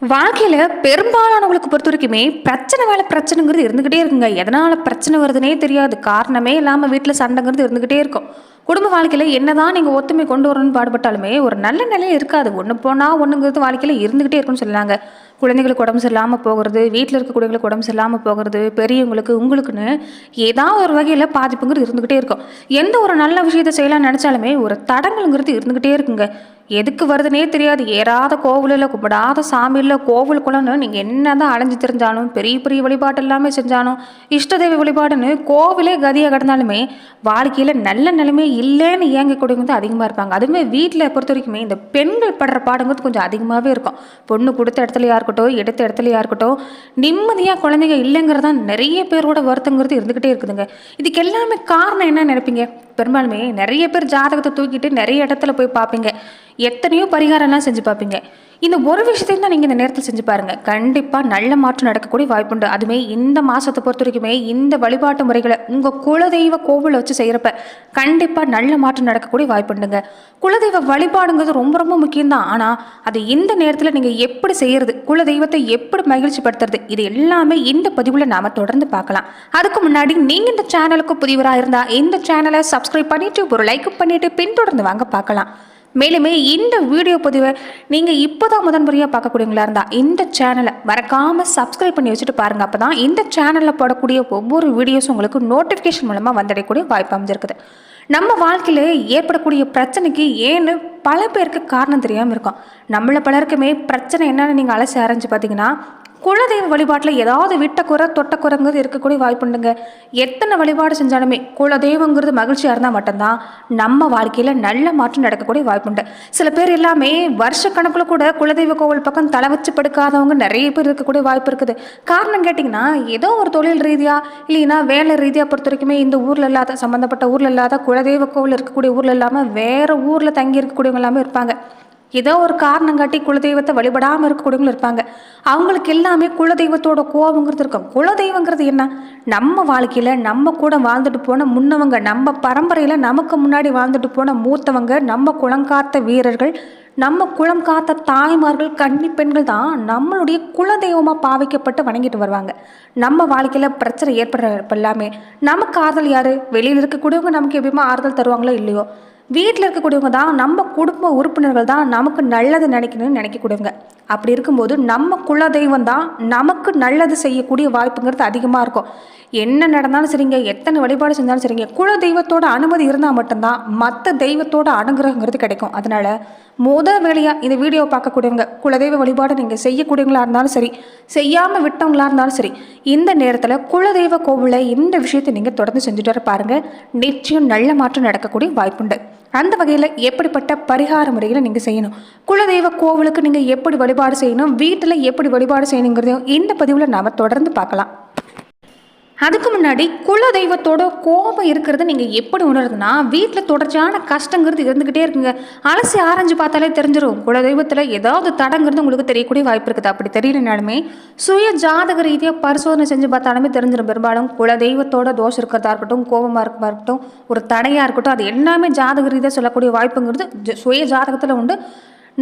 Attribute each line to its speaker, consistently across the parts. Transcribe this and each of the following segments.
Speaker 1: வாழ்க்கையில் பெரும்பாலானவங்களுக்கு பொறுத்த வரைக்குமே பிரச்சனை வேலை பிரச்சனைங்கிறது இருந்துக்கிட்டே இருக்குங்க. எதனால் பிரச்சனை வருதுன்னே தெரியாது. காரணமே இல்லாமல் வீட்டில் சண்டைங்கிறது இருந்துக்கிட்டே இருக்கும். குடும்ப வாழ்க்கையில் என்னதான் நீங்கள் ஒத்துமை கொண்டு வரணும்னு பாடுபட்டாலுமே ஒரு நல்ல நிலையில் இருக்காது. ஒன்று போனால் ஒன்றுங்கிறது வாழ்க்கையில் இருந்துக்கிட்டே இருக்குன்னு சொன்னாங்க குழந்தைகளுக்கு உடம்பு சரியில்லாமல் போகிறது வீட்டில் இருக்கக்கூடியவங்களுக்கு உடம்பு சரியில்லாமல் போகிறது பெரியவங்களுக்கு உங்களுக்குன்னு ஏதாவது ஒரு வகையில் பாதிப்புங்கிறது இருந்துக்கிட்டே இருக்கும். எந்த ஒரு நல்ல விஷயத்தை செய்யலாம்னு நினச்சாலுமே ஒரு தடங்கள்ங்கிறது இருந்துக்கிட்டே இருக்குங்க. எதுக்கு வருதுன்னே தெரியாது. ஏறாத கோவிலில் கும்பிடாத சாமியில் கோவில் குளம்னு நீங்கள் என்ன தான் அலைஞ்சு தெரிஞ்சாலும் பெரிய பெரிய வழிபாடு எல்லாமே செஞ்சாலும் இஷ்ட தெய்வ வழிபாடுன்னு கோவிலே கதியாக கிடந்தாலுமே வாழ்க்கையில் நல்ல நிலைமை இல்லைன்னு இயங்கக்கூடியவங்க வந்து அதிகமாக இருப்பாங்க. அதுவுமே வீட்டில் பொறுத்த வரைக்குமே இந்த பெண்கள் படுற பாடுங்கிறது கொஞ்சம் அதிகமாகவே இருக்கும். பொண்ணு கொடுத்த இடத்துலையாக இருக்கட்டும் எடுத்த இடத்துலையாக இருக்கட்டும் நிம்மதியாக குழந்தைங்க இல்லைங்கிறது தான் நிறைய பேரோட வருத்தங்கிறது இருந்துக்கிட்டே இருக்குதுங்க. இதுக்கு எல்லாமே காரணம் என்ன நினைப்பீங்க? பெரும்பாலுமே நிறைய பேர் ஜாதகத்தை தூக்கிட்டு நிறைய இடத்துல போய் பார்ப்பீங்க. எத்தனையோ பரிகாரம்லாம் செஞ்சு பார்ப்பீங்க. இந்த ஒரு விஷயத்தையும் தான் நீங்கள் இந்த நேரத்தில் செஞ்சு பாருங்கள் கண்டிப்பாக நல்ல மாற்றம் நடக்கக்கூடிய வாய்ப்புண்டு அதுமே இந்த மாதத்தை பொறுத்த வரைக்குமே இந்த வழிபாட்டு முறைகளை உங்கள் குலதெய்வ கோவிலை வச்சு செய்கிறப்ப கண்டிப்பாக நல்ல மாற்றம் நடக்கக்கூடிய வாய்ப்புண்டுங்க குலதெய்வ வழிபாடுங்கிறது ரொம்ப ரொம்ப முக்கியம்தான். ஆனால் அது இந்த நேரத்தில் நீங்கள் எப்படி செய்கிறது குலதெய்வத்தை எப்படி மகிழ்ச்சிப்படுத்துறது இது எல்லாமே இந்த பதிவில் நாம் தொடர்ந்து பார்க்கலாம். அதுக்கு முன்னாடி நீங்கள் இந்த சேனலுக்கு புதியவராக இருந்தால் இந்த சேனலை சப்ஸ்கிரைப் பண்ணிவிட்டு ஒரு லைக் பண்ணிவிட்டு பின்தொடர்ந்து வாங்க பார்க்கலாம். மேலுமே இந்த வீடியோ பதிவை நீங்கள் இப்போ தான் முதன் முறையாக பார்க்கக்கூடியவங்களா இருந்தால் இந்த சேனலை மறக்காமல் சப்ஸ்கிரைப் பண்ணி வச்சுட்டு பாருங்கள் அப்போ தான் இந்த சேனலில் போடக்கூடிய ஒவ்வொரு வீடியோஸும் உங்களுக்கு நோட்டிஃபிகேஷன் மூலமாக வந்தடையக்கூடிய வாய்ப்பு அமைஞ்சிருக்குது. நம்ம வாழ்க்கையில் ஏற்படக்கூடிய பிரச்சனைக்கு ஏன்னு பல பேருக்கு காரணம் தெரியாமல் இருக்கும். நம்மள பலருக்குமே பிரச்சனை என்னென்னு நீங்கள் அலசி அரைஞ்சு பார்த்தீங்கன்னா குலதெய்வ வழிபாட்டில் ஏதாவது விட்டக்குறை தொட்டக்குறைங்கிறது இருக்கக்கூடிய வாய்ப்புண்டுங்க எத்தனை வழிபாடு செஞ்சாலுமே குலதெய்வங்கிறது மகிழ்ச்சியாக இருந்தால் மட்டும்தான் நம்ம வாழ்க்கையில் நல்ல மாற்றம் நடக்கக்கூடிய வாய்ப்புண்டு சில பேர் எல்லாமே வருஷக்கணக்கில் கூட குலதெய்வ கோவில் பக்கம் தலை வச்சு படுக்காதவங்க நிறைய பேர் இருக்கக்கூடிய வாய்ப்பு இருக்குது. காரணம் கேட்டிங்கன்னா ஏதோ ஒரு தொழில் ரீதியாக இல்லைன்னா வேலை ரீதியாக பொறுத்த வரைக்குமே இந்த ஊரில் இல்லாத சம்மந்தப்பட்ட ஊரில் இல்லாத குலதெய்வ கோவில் இருக்கக்கூடிய ஊரில் இல்லாமல் வேறு ஊரில் தங்கி இருக்கக்கூடியவங்க எல்லாமே இருப்பாங்க. ஏதோ ஒரு காரணம் காட்டி குலதெய்வத்தை வழிபடாமல் இருக்கக்கூடியவங்களும் இருப்பாங்க. அவங்களுக்கு எல்லாமே குலதெய்வத்தோட கோபங்கிறது இருக்கும். குலதெய்வங்கிறது என்ன? நம்ம வாழ்க்கையில் நம்ம கூட வாழ்ந்துட்டு போன முன்னவங்க நம்ம பரம்பரையில் நமக்கு முன்னாடி வாழ்ந்துட்டு போன மூத்தவங்க நம்ம குளங்காத்த வீரர்கள் நம்ம குளம் காத்த தாய்மார்கள் கன்னி பெண்கள் தான் நம்மளுடைய குலதெய்வமாக பாவிக்கப்பட்டு வணங்கிட்டு வருவாங்க. நம்ம வாழ்க்கையில் பிரச்சனை ஏற்படுற எல்லாமே. நமக்கு ஆறுதல் யார்? வெளியில் இருக்கக்கூடியவங்க நமக்கு எப்பயுமே ஆறுதல் தருவாங்களோ இல்லையோ? வீட்டில் இருக்கக்கூடியவங்க தான் நம்ம குடும்ப உறுப்பினர்கள் தான் நமக்கு நல்லது நினைக்கணும்னு நினைக்கக்கூடியவங்க. அப்படி இருக்கும்போது நம்ம குலதெய்வம் தான் நமக்கு நல்லது செய்யக்கூடிய வாய்ப்புங்கிறது அதிகமாக இருக்கும். என்ன நடந்தாலும் சரிங்க எத்தனை வழிபாடு செஞ்சாலும் சரிங்க குல தெய்வத்தோட அனுமதி இருந்தால் மட்டும்தான் மற்ற தெய்வத்தோட அனுகிரகங்கிறது கிடைக்கும். அதனால் முத வேலையாக இந்த வீடியோ பார்க்கக்கூடியவங்க குலதெய்வ வழிபாடு நீங்கள் செய்யக்கூடியவங்களா இருந்தாலும் சரி செய்யாமல் விட்டவங்களா இருந்தாலும் சரி இந்த நேரத்தில் குலதெய்வ கோவிலில் இந்த விஷயத்தை நீங்கள் தொடர்ந்து செஞ்சுட்டு வர பாருங்கள் நிச்சயம் நல்ல மாற்றம் நடக்கக்கூடிய வாய்ப்புண்டு. அந்த வகையில் எப்படிப்பட்ட பரிகார முறைகளை நீங்கள் செய்யணும்? குலதெய்வ கோவிலுக்கு நீங்கள் எப்படி வழிபாடு செய்யணும்? வீட்டில் எப்படி வழிபாடு செய்யணுங்கிறதையும் இந்த பதிவில் நாம் தொடர்ந்து பார்க்கலாம். அதுக்கு முன்னாடி குல தெய்வத்தோட கோபம் இருக்கிறத நீங்கள் எப்படி உணருதுன்னா வீட்டில் தொடர்ச்சியான கஷ்டங்கிறது இருந்துக்கிட்டே இருக்குங்க. அலசி ஆரஞ்சு பார்த்தாலே தெரிஞ்சிடும் குல தெய்வத்தில் ஏதாவது தடங்கிறது உங்களுக்கு தெரியக்கூடிய வாய்ப்பு இருக்குது. அப்படி தெரியலனாலுமே சுய ஜாதக ரீதியாக பரிசோதனை செஞ்சு பார்த்தாலுமே தெரிஞ்சிடும் பெரும்பாலும் குல தெய்வத்தோட தோஷம் இருக்கிறதா இருக்கட்டும் கோபமாக இருக்கா இருக்கட்டும் ஒரு தடையாக இருக்கட்டும் அது எல்லாமே ஜாதக ரீதியாக சொல்லக்கூடிய வாய்ப்புங்கிறது சுய ஜாதகத்தில் உண்டு.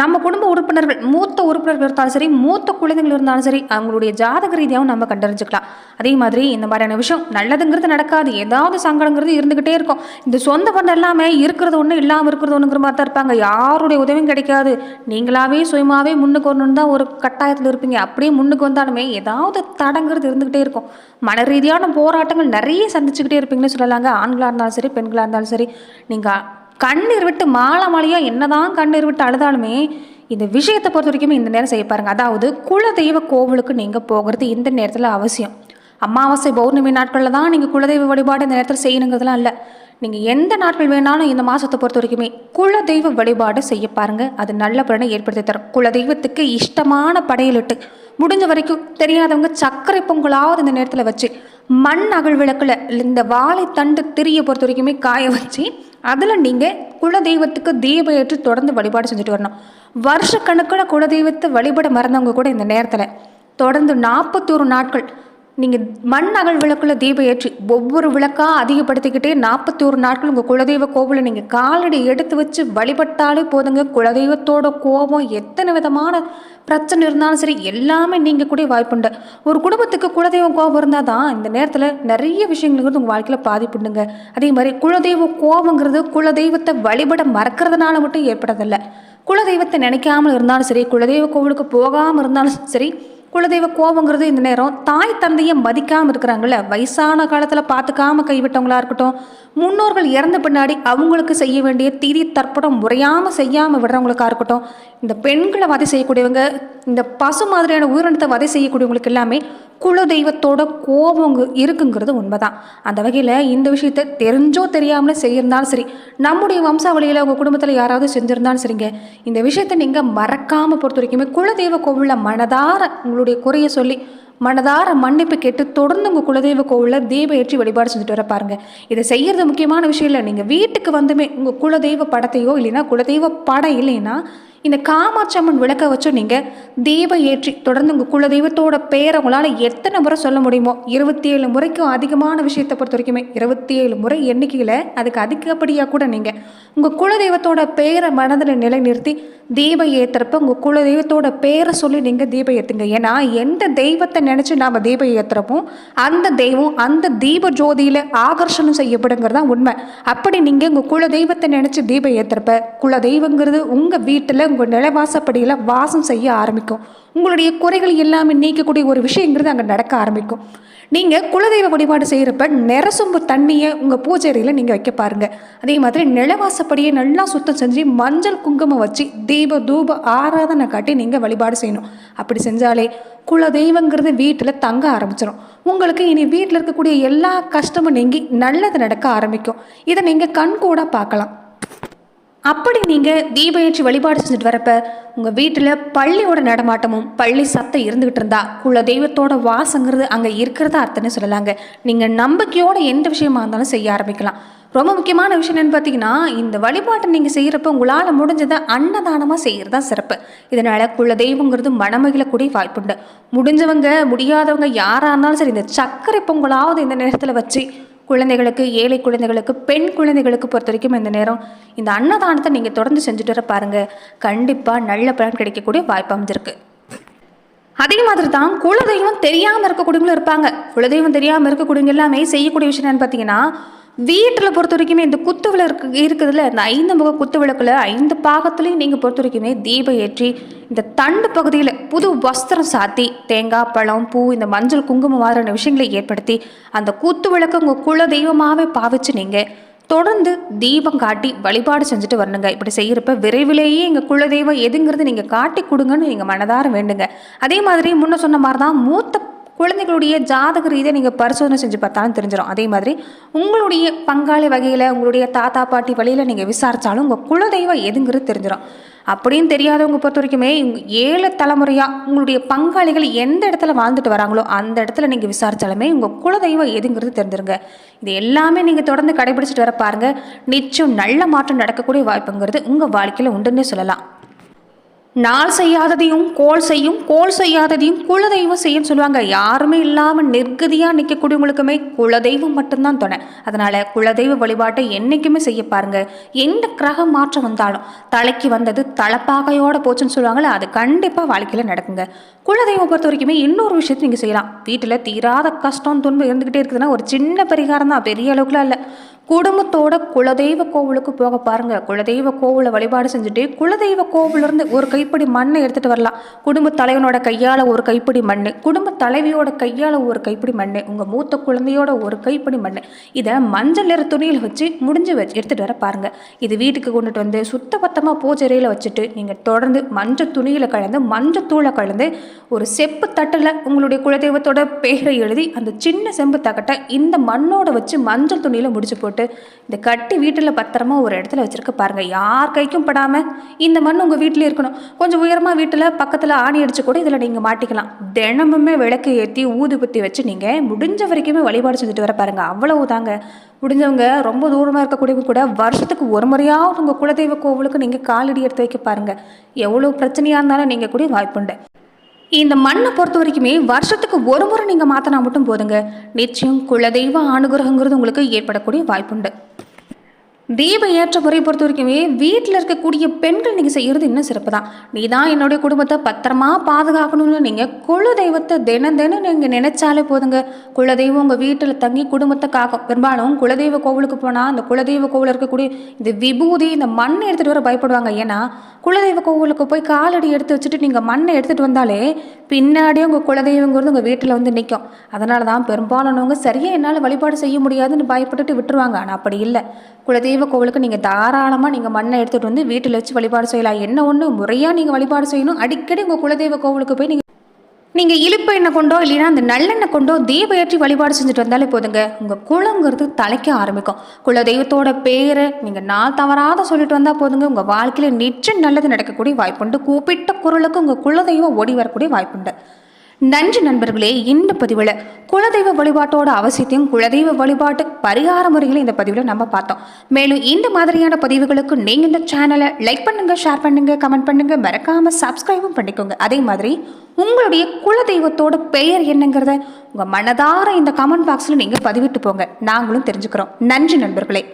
Speaker 1: நம்ம குடும்ப உறுப்பினர்கள் மூத்த உறுப்பினர்கள் இருந்தாலும் சரி மூத்த குழந்தைகள் இருந்தாலும் சரி அவங்களுடைய ஜாதக ரீதியாகவும் நம்ம கண்டறிஞ்சிக்கலாம். அதே மாதிரி இந்த மாதிரியான விஷயம் நல்லதுங்கிறது நடக்காது. ஏதாவது சங்கடங்கிறது இருந்துக்கிட்டே இருக்கும். இந்த சொந்த பந்தம் எல்லாமே இருக்கிறது ஒன்று இல்லாமல் இருக்கிறது ஒன்றுங்கிற மாதிரி தான் இருப்பாங்க. யாருடைய உதவியும் கிடைக்காது. நீங்களாவே சுயமாகவே முன்னுக்கு வரணும்னு தான் ஒரு கட்டாயத்தில் இருப்பீங்க. அப்படியே முன்னுக்கு வந்தாலுமே ஏதாவது தடங்கிறது இருந்துக்கிட்டே இருக்கும். மன ரீதியான போராட்டங்கள் நிறைய சந்திச்சுக்கிட்டே இருப்பீங்கன்னு சொல்லலாங்க. ஆண்களாக இருந்தாலும் சரி பெண்களாக இருந்தாலும் சரி நீங்கள் கண்ணீர் விட்டு மாலை மாலையாக என்னதான் கண்ணீர் விட்டு அழுதாலுமே இந்த விஷயத்தை பொறுத்த வரைக்கும் இந்த நேரம் செய்ய பாருங்க. அதாவது குலதெய்வ கோவிலுக்கு நீங்கள் போகிறது இந்த நேரத்தில் அவசியம். அமாவாசை பௌர்ணமி நாட்களில் தான் நீங்கள் குலதெய்வ வழிபாடு இந்த நேரத்தில் செய்யணுங்கிறதுலாம் இல்லை. நீங்கள் எந்த நாட்கள் வேணாலும் இந்த மாதத்தை பொறுத்த வரைக்குமே குலதெய்வ வழிபாடு செய்ய பாருங்கள் அது நல்ல பலனை ஏற்படுத்தி தரும். குலதெய்வத்துக்கு இஷ்டமான படையலிட்டு முடிஞ்ச வரைக்கும் தெரியாதவங்க சர்க்கரை பொங்கலாவது இந்த நேரத்தில் வச்சு மண் அகழ் விளக்கில் இந்த வாழைத்தண்டு திரியை பொறுத்த வரைக்குமே காய வச்சு அதில் நீங்கள் குலதெய்வத்துக்கு தீபம் ஏற்றி தொடர்ந்து வழிபாடு செஞ்சுட்டு வரணும். வருஷக்கணக்கில் குலதெய்வத்தை வழிபட மறந்தவங்க கூட இந்த நேரத்தில். தொடர்ந்து நாற்பத்தோரு நாட்கள் நீங்கள் மண் அகல் விளக்குல தீபம் ஏற்றி ஒவ்வொரு விளக்காக அதிகப்படுத்திக்கிட்டே நாற்பத்தி ஒரு நாட்கள் உங்கள் குலதெய்வ கோவிலை நீங்கள் காலடி எடுத்து வச்சு வழிபட்டாலே போதுங்க. குலதெய்வத்தோட கோபம் எத்தனை விதமான பிரச்சனை இருந்தாலும் சரி எல்லாமே நீங்கள் கூட வாய்ப்புண்டு. ஒரு குடும்பத்துக்கு குலதெய்வ கோபம் இருந்தால் தான் இந்த நேரத்தில் நிறைய விஷயங்களுக்கு உங்கள் வாழ்க்கையில் பாதிப்புண்டுங்க. அதே மாதிரி குலதெய்வ கோபங்கிறது குலதெய்வத்தை வழிபட மறக்கிறதுனால மட்டும் ஏற்படுறதில்ல. குலதெய்வத்தை நினைக்காமல் இருந்தாலும் சரி குலதெய்வ கோவிலுக்கு போகாமல் இருந்தாலும் சரி குலதெய்வ கோபங்கிறது இந்த நேரம் தாய் தந்தையை மதிக்காமல் இருக்கிறாங்கல்ல வயசான காலத்தில் பார்த்துக்காம கைவிட்டவங்களா இருக்கட்டும் முன்னோர்கள் இறந்த பின்னாடி அவங்களுக்கு செய்ய வேண்டிய திதி தர்ப்பணம் முறையாமல் செய்யாமல் விடுறவங்களுக்காக இருக்கட்டும் இந்த பெண்களை வதை செய்யக்கூடியவங்க இந்த பசு மாதிரியான உயிரினத்தை வதை செய்யக்கூடியவங்களுக்கு எல்லாமே குலதெய்வத்தோட கோபம் இருக்குங்கிறது உண்மைதான். அந்த வகையில் இந்த விஷயத்தை தெரிஞ்சோ தெரியாமலே செய்யிருந்தாலும் சரி நம்முடைய வம்சாவளியில் உங்கள் குடும்பத்தில் யாராவது செஞ்சுருந்தாலும் சரிங்க இந்த விஷயத்தை நீங்கள் மறக்காமல் பொறுத்த வரைக்குமே குலதெய்வ கோவிலில் மனதார உங்களுடைய குறைய சொல்லி மனதார மன்னிப்பு கேட்டு தொடர்ந்து உங்கள் குலதெய்வ கோவிலில் தீப ஏற்றி வழிபாடு செஞ்சுட்டு வர பாருங்க. இதை செய்கிறது முக்கியமான விஷயம் இல்லை. நீங்கள் வீட்டுக்கு வந்துமே உங்கள் குலதெய்வ படத்தையோ இல்லைன்னா குலதெய்வ படம் இல்லைன்னா இந்த காமாட்சி அம்மன் விளக்க வச்சு நீங்கள் தீபம் ஏற்றி தொடர்ந்து உங்கள் குலதெய்வத்தோட பேரை உங்களால் எத்தனை முறை சொல்ல முடியுமோ இருபத்தி ஏழு முறைக்கும் அதிகமான விஷயத்தை பொறுத்த வரைக்குமே இருபத்தி ஏழு முறை எண்ணிக்கையில் அதுக்கு அதிகப்படியாக கூட நீங்கள் உங்கள் குலதெய்வத்தோட பேரை மனதில் நிலைநிறுத்தி தீபம் ஏற்றுறப்ப உங்கள் குலதெய்வத்தோட பேரை சொல்லி நீங்கள் தீபம் ஏற்றுங்க ஏன்னா எந்த தெய்வத்தை நினச்சி நாம் தீபம் ஏற்றுறப்போ அந்த தெய்வம் அந்த தீப ஜோதியில் ஆகர்ஷணம் செய்யப்படுங்கிறது தான் உண்மை. அப்படி நீங்கள் உங்கள் குல தெய்வத்தை நினச்சி தீபம் ஏற்றுறப்ப குல தெய்வங்கிறது உங்கள் வீட்டில் உங்கள் நிலவாசப்படியில் வாசம் செய்ய ஆரம்பிக்கும். உங்களுடைய குறைகள் எல்லாமே நீக்கக்கூடிய ஒரு விஷயங்கிறது அங்கே நடக்க ஆரம்பிக்கும். நீங்கள் குலதெய்வ வழிபாடு செய்கிறப்ப நிறசொம்பு தண்ணியை உங்கள் பூஜை அறையில் நீங்கள் வைக்க பாருங்கள் அதே மாதிரி நிலவாசப்படியை நல்லா சுத்தம் செஞ்சு மஞ்சள் குங்குமம் வச்சு தீப தூப ஆராதனை காட்டி நீங்கள் வழிபாடு செய்யணும். அப்படி செஞ்சாலே குலதெய்வங்கிறது வீட்டில் தங்க ஆரம்பிச்சிடும் உங்களுக்கு இனி வீட்டில் இருக்கக்கூடிய எல்லா கஷ்டமும் நீங்கி நல்லது நடக்க ஆரம்பிக்கும். இதை நீங்கள் கண் கூட பார்க்கலாம். அப்படி நீங்கள் தீப ஏற்றி வழிபாடு செஞ்சுட்டு வரப்ப உங்கள் வீட்டில் பள்ளியோட நடமாட்டமும் பள்ளி சத்தம் இருந்துகிட்டு இருந்தா குல தெய்வத்தோட வாசங்கிறது அங்கே இருக்கிறதா அர்த்தம்னு சொல்லலாங்க. நீங்கள் நம்பிக்கையோட எந்த விஷயமா இருந்தாலும் செய்ய ஆரம்பிக்கலாம். ரொம்ப முக்கியமான விஷயம் என்னன்னு பார்த்தீங்கன்னா இந்த வழிபாட்டை நீங்கள் செய்கிறப்ப உங்களால் முடிஞ்சதை அன்னதானமாக செய்கிறது தான் சிறப்பு. இதனால் குல தெய்வங்கிறது மனமகிழக்கூடிய வாய்ப்புண்டு. முடிஞ்சவங்க முடியாதவங்க யாராக இருந்தாலும் சரி இந்த சர்க்கரை பொங்கலாவது இந்த நேரத்தில் வச்சு குழந்தைகளுக்கு ஏழை குழந்தைகளுக்கு பெண் குழந்தைகளுக்கு பொறுத்த வரைக்கும் இந்த நேரம் இந்த அன்னதானத்தை நீங்கள் தொடர்ந்து செஞ்சுட்டு வர பாருங்கள் கண்டிப்பாக நல்ல பலன் கிடைக்கக்கூடிய வாய்ப்பு அமைஞ்சிருக்கு. அதே மாதிரி தான் குலதெய்வம் தெரியாமல் இருக்கக்கூடியவங்களும் இருப்பாங்க. குலதெய்வம் தெரியாமல் இருக்கக்கூடியவங்க எல்லாமே செய்யக்கூடிய விஷயம் என்னன்னு பார்த்தீங்கன்னா வீட்டில் பொறுத்த வரைக்குமே இந்த குத்து விளக்கு இருக்குதுல்ல இந்த ஐந்து முக குத்து விளக்கில் ஐந்து பாகத்துலேயும் நீங்கள் பொறுத்த வரைக்குமே தீபம் ஏற்றி இந்த தண்டு பகுதியில் புது வஸ்திரம் சாத்தி தேங்காய் பழம் பூ இந்த மஞ்சள் குங்குமம் மாதிரியான விஷயங்களை ஏற்படுத்தி அந்த குத்து விளக்கு உங்கள் குல தெய்வமாகவே பாவிச்சு நீங்கள் தொடர்ந்து தீபம் காட்டி வழிபாடு செஞ்சுட்டு வரணுங்க. இப்படி செய்கிறப்ப விரைவிலேயே எங்கள் குலதெய்வம் எதுங்கிறது நீங்கள் காட்டி கொடுங்கன்னு நீங்கள் மனதார வேண்டுங்க. அதே மாதிரி முன்ன சொன்ன மாதிரி தான் மூத்த குழந்தைகளுடைய ஜாதக ரீதியை நீங்கள் பரிசோதனை செஞ்சு பார்த்தாலும் தெரிஞ்சிடும் அதே மாதிரி உங்களுடைய பங்காளி வகையில் உங்களுடைய தாத்தா பாட்டி வழியில் நீங்கள் விசாரித்தாலும் உங்கள் குலதெய்வம் எதுங்கிறது தெரிஞ்சிடும் அப்படின்னு தெரியாதவங்க பொறுத்த வரைக்குமே ஏழு தலைமுறையாக உங்களுடைய பங்காளிகள் எந்த இடத்துல வாழ்ந்துட்டு வராங்களோ அந்த இடத்துல நீங்கள் விசாரித்தாலுமே உங்கள் குலதெய்வம் எதுங்கிறது தெரிஞ்சிருங்க. இது எல்லாமே நீங்கள் தொடர்ந்து கடைபிடிச்சிட்டு வர பாருங்கள் நிச்சயம் நல்ல மாற்றம் நடக்கக்கூடிய வாய்ப்புங்கிறது உங்கள் வாழ்க்கையில் உண்டுன்னே சொல்லலாம். நாள் செய்யாததையும் கோல் செய்யும் கோல் செய்யாததையும் குலதெய்வம் செய்யும் சொல்லுவாங்க. யாருமே இல்லாமல் நிர்கதியாக நிற்கக்கூடியவங்களுக்குமே குலதெய்வம் மட்டும்தான் துணை. அதனால் குலதெய்வ வழிபாட்டை என்றைக்குமே செய்ய பாருங்க. எந்த கிரக மாற்றம் வந்தாலும் தலைக்கு வந்தது தலைப்பாகையோட போச்சுன்னு சொல்லுவாங்கள்ல அது கண்டிப்பாக வாழ்க்கையில் நடக்குங்க. குலதெய்வம் பொறுத்த வரைக்குமே இன்னொரு விஷயத்தை நீங்கள் செய்யலாம். வீட்டில் தீராத கஷ்டம் துன்பம் இருந்துக்கிட்டே இருக்குதுன்னா ஒரு சின்ன பரிகாரம் தான் பெரிய அளவுக்குலாம் இல்லை. குடும்பத்தோட குலதெய்வ கோவிலுக்கு போக பாருங்க. குலதெய்வ கோவிலை வழிபாடு செஞ்சுட்டு குலதெய்வ கோவிலிருந்து ஒரு கைப்பிடி மண்ணை எடுத்துட்டு வரலாம். குடும்ப தலைவனோட கையால் ஒரு கைப்பிடி மண் குடும்ப தலைவியோட கையால் ஒரு கைப்பிடி மண் உங்கள் மூத்த குழந்தையோட ஒரு கைப்பிடி மண் இதை மஞ்சள் நிற துணியில் வச்சு முடிஞ்சு வச்சு எடுத்துகிட்டு வர பாருங்க. இது வீட்டுக்கு கொண்டுட்டு வந்து சுத்தபத்தமாக பூஜையில் வச்சுட்டு நீங்கள் தொடர்ந்து மஞ்சள் துணியில் கலந்து மஞ்சள் தூளை கலந்து ஒரு செப்பு தட்டில் உங்களுடைய குலதெய்வத்தோட பேரை எழுதி அந்த சின்ன செம்பு தகட்டை இந்த மண்ணோட வச்சு மஞ்சள் துணியில் முடிச்சு போட்டு இந்த கட்டி வீட்டில் பத்திரமா ஒரு இடத்துல வச்சுருக்க பாருங்க. யார் கைக்கும் படாமல் இந்த மண் உங்கள் வீட்டில் இருக்கணும். கொஞ்சம் உயரமாக வீட்டில் பக்கத்தில் ஆணி அடிச்சு கூட இதில் நீங்கள் மாட்டிக்கலாம். தினமுமே விளக்கு ஏற்றி ஊதுபத்தி வச்சு நீங்கள் முடிஞ்ச வரைக்குமே வழிபாடு செஞ்சுட்டு வர பாருங்கள் அவ்வளவு தாங்க. முடிஞ்சவங்க ரொம்ப தூரமாக இருக்கக்கூடியவங்க கூட வருஷத்துக்கு ஒரு முறையாவது உங்கள் குலதெய்வ கோவிலுக்கு நீங்கள் காலடி எடுத்து வைக்க பாருங்க. எவ்வளோ பிரச்சனையாக இருந்தாலும் நீங்கள் கூட வாய்ப்புண்டு. இந்த மண்ணை பொறுத்த வரைக்குமே வருஷத்துக்கு ஒரு முறை நீங்கள் மாற்றினா மட்டும் போதுங்க. நிச்சயம் குலதெய்வ அனுகிரகங்கிறது உங்களுக்கு ஏற்படக்கூடிய வாய்ப்புண்டு. தீப ஏற்ற முறை பொறுத்த வரைக்குமே வீட்டில் இருக்கக்கூடிய பெண்கள் நீங்கள் செய்கிறது இன்னும் சிறப்பு தான் நீ தான் என்னுடைய குடும்பத்தை பத்திரமா பாதுகாக்கணும்னு நீங்கள் குல தெய்வத்தை தினம் தினம் நீங்கள் நினைச்சாலே போதுங்க. குலதெய்வம் உங்கள் வீட்டில் தங்கி குடும்பத்தை காக்கும். பெரும்பாலும் குலதெய்வ கோவிலுக்கு போனால் அந்த குலதெய்வ கோவில் இருக்கக்கூடிய இந்த விபூதி இந்த மண்ணை எடுத்துகிட்டு வர பயப்படுவாங்க. ஏன்னா குலதெய்வ கோவிலுக்கு போய் காலடி எடுத்து வச்சுட்டு நீங்கள் மண்ணை எடுத்துகிட்டு வந்தாலே பின்னாடியே உங்கள் குலதெய்வங்கிறது உங்கள் வீட்டில் வந்து நிற்கும் அதனால தான் பெரும்பாலானவங்க சரியாக என்னால் வழிபாடு செய்ய முடியாதுன்னு பயப்பட்டுட்டு விட்டுருவாங்க. ஆனால் அப்படி இல்லை. குலதெய்வ கோவிலுக்கு நீங்கள் தாராளமாக நீங்கள் மண்ணை எடுத்துகிட்டு வந்து வீட்டில் வச்சு வழிபாடு செய்யலாம். என்ன ஒன்று முறையாக நீங்கள் வழிபாடு செய்யணும். அடிக்கடி உங்கள் குலதெய்வ கோவிலுக்கு போய் நீங்கள் நீங்கள் இழுப்பு எண்ணெய் கொண்டோ இல்லைன்னா அந்த நல்லெண்ணெய் கொண்டோ தீப ஏற்றி வழிபாடு செஞ்சுட்டு வந்தாலே போதுங்க. உங்கள் குளங்கிறது தலைக்க ஆரம்பிக்கும். குல தெய்வத்தோட பேரை நீங்கள் நான் தவறாத சொல்லிட்டு வந்தால் போதுங்க. உங்கள் வாழ்க்கையில் நிச்சயம் நல்லது நடக்கக்கூடிய வாய்ப்புண்டு. கூப்பிட்ட குரலுக்கு உங்கள் குலதெய்வம் ஓடி வரக்கூடிய வாய்ப்புண்டு. நன்றி நண்பர்களே இந்த பதிவில் குலதெய்வ வழிபாட்டோட அவசியத்தையும் குலதெய்வ வழிபாட்டு பரிகார முறைகளை இந்த பதிவில் நம்ம பார்த்தோம். மேலும் இந்த மாதிரியான பதிவுகளுக்கு நீங்கள் இந்த சேனலை லைக் பண்ணுங்கள் ஷேர் பண்ணுங்கள் கமெண்ட் பண்ணுங்கள் மறக்காமல் சப்ஸ்கிரைபும் பண்ணிக்கோங்க. அதே மாதிரி உங்களுடைய குலதெய்வத்தோட பெயர் என்னங்கிறத உங்கள் மனதார இந்த கமெண்ட் பாக்ஸில் நீங்கள் பதிவிட்டு போங்க. நாங்களும் தெரிஞ்சுக்கிறோம். நன்றி நண்பர்களே.